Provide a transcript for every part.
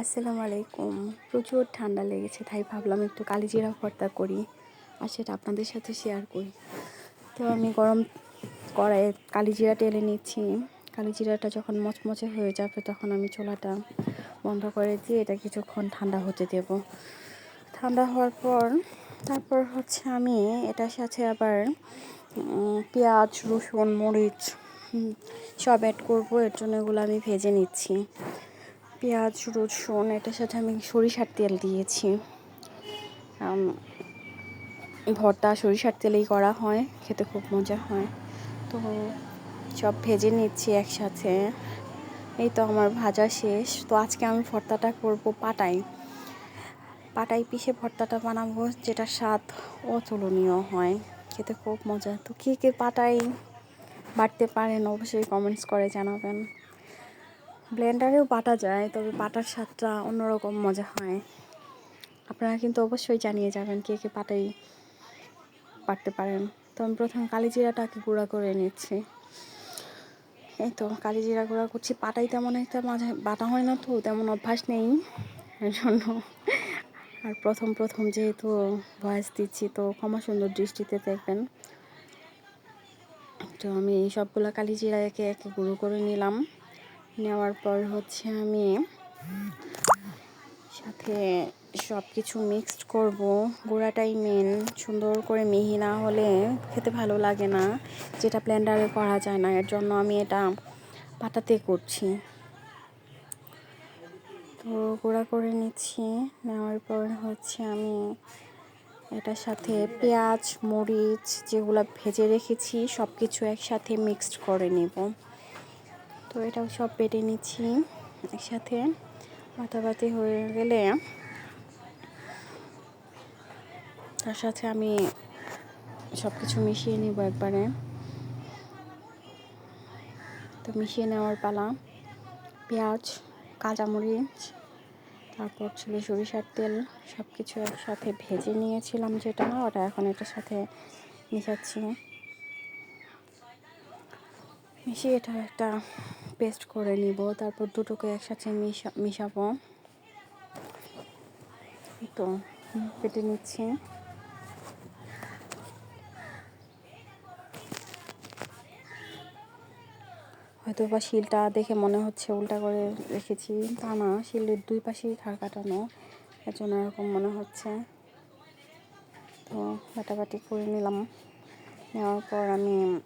আসসালামু আলাইকুম। প্রচুর ঠান্ডা লেগেছে, তাই ভাবলাম একটু কালিজিরা ভর্তা করি আর সেটা আপনাদের সাথে শেয়ার করি। তো আমি গরম কড়াইয়ে কালিজিরা টেলে নিচ্ছি। কালিজিরাটা যখন মচমচে হয়ে যাবে তখন আমি চোলাটা বন্ধ করে দিয়ে এটা কিছুক্ষণ ঠান্ডা হতে দেব। ঠান্ডা হওয়ার পর, তারপর হচ্ছে আমি এটার সাথে আবার পেঁয়াজ, রসুন, মরিচ সব অ্যাড করব। এর জন্য এগুলো আমি ভেজে নিচ্ছি। পেঁয়াজ, রসুন, এটার সাথে আমি সরিষার তেল দিয়েছি। ভর্তা সরিষার তেলেই করা হয়, খেতে খুব মজা হয়। তো সব ভেজে নিচ্ছি একসাথে। এই তো আমার ভাজা শেষ। তো আজকে আমি ভর্তাটা করব পাটাই। পাটাই পিষে ভর্তাটা বানাবো যেটা স্বাদ অতুলনীয় হয়। খেতে খুব মজা। তো কে কে পাটাই বাড়তে পারেন অবশ্যই কমেন্টস করে জানাবেন। ব্লেন্ডারেও বাটা যায়, তবে বাটার স্বাদটা অন্যরকম মজা হয়। আপনারা কিন্তু অবশ্যই জানিয়ে যাবেন কে কে পাটাই বাটতে পারেন। তো আমি প্রথমে কালিজিরাটাকে গুঁড়া করে নিচ্ছি। এই তো, কালিজিরা গুঁড়া করছি। পাটাই তেমন একটা মাঝে, বাটা হয় না তো, তেমন অভ্যাস নেই। এর জন্য আর প্রথম প্রথম যেহেতু ভয়েস দিচ্ছি, তো ক্ষমা সুন্দর দৃষ্টিতে দেখবেন। তো আমি এই সবগুলো কালিজিরা একে একে গুঁড়ো করে নিলাম। নেওয়ার পর হচ্ছে আমি সাথে সব কিছু মিক্সড করব। গুঁড়াটাই মেন সুন্দর করে মিহি না হলে খেতে ভালো লাগে না। যেটা ব্লেন্ডারে করা যায় না। এর জন্য আমি এটা পাটাতে করছি। তো গুঁড়া করে নিচ্ছি। নেওয়ার পর হচ্ছে আমি এটার সাথে পেঁয়াজ, মরিচ যেগুলো ভেজে রেখেছি সব কিছু একসাথে মিক্সড করে নেব। তো এটাও সব বেটে নিচ্ছি একসাথে মাথাবাতি হয়ে গেলে তার সাথে আমি সব কিছু মিশিয়ে নিব একবারে। তো মিশিয়ে নেওয়ার পালা, পেঁয়াজ, কাঁচামরিচ, তারপর ছিল সরিষার তেল সব কিছু একসাথে ভেজে নিয়েছিলাম যেটা, ওটা এখন এটার সাথে মিশাচ্ছি। মিশিয়ে এটা একটা পেস্ট করে নিব, তারপর দুটোকে একসাথে মিশা, মিশাবো। তো, কেটে নিচ্ছি। হয়তো বা শিলটা দেখে মনে হচ্ছে উল্টা করে রেখেছি, তা না, শিলের দুই পাশেই খাড় কাটানো, এর জন্য এরকম মনে হচ্ছে। তো, বাটাবাটি করে নিলাম। নেওয়ার পর আমি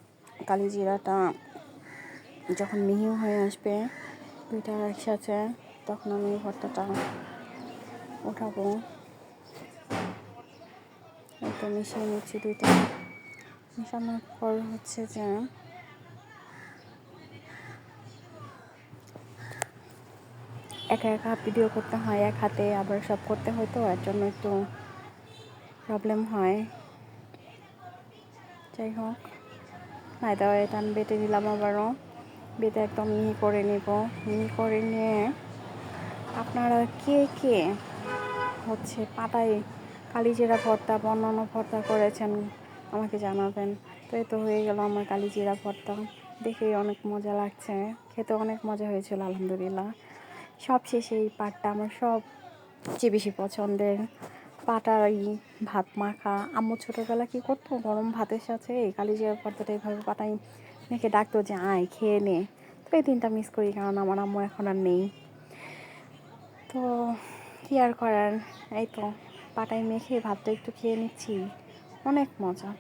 কালি জিরাটা যখন মিহি হয়ে আসবে, দুইটা একসাথে, তখন আমি ভর্তাটা উঠাবো। একটু মিশিয়ে নিচ্ছি দুইটা। মিশানোর পর হচ্ছে যে, একা একা ভিডিও করতে হয়, এক হাতে আবার সব করতে হয় তো, এর জন্য একটু প্রবলেম হয়। যাই হোক ফায়দা এটা আমি বেটে নিলাম আবারও। বেটে একদম মিহি করে নিব। মিহি করে নিয়ে আপনারা কে কে হচ্ছে পাটায় কালিজিরা ভর্তা বা অন্যান্য ভর্তা করেছেন আমাকে জানাবেন। তো এই তো হয়ে গেল আমার কালিজিরা ভর্তা। দেখেই অনেক মজা লাগছে। খেতে অনেক মজা হয়েছিল, আলহামদুলিল্লাহ। সব শেষে এই পাটটা আমার সবচেয়ে বেশি পছন্দের পাটার এই ভাত মাখা। আম্মু ছোটোবেলা কী করতো? গরম ভাতের সাথে এই কালিজিরা ভর্তাটা এইভাবে পাটাই মেখে ডাকতো যে, আয়, খেয়ে নে। তো এই দিনটা মিস করি, কারণ আমার আম্মু এখন আর নেই। তো কী আর করার? এই তো, পাটায় মেখে ভাতটা একটু খেয়ে নিচ্ছি। অনেক মজা।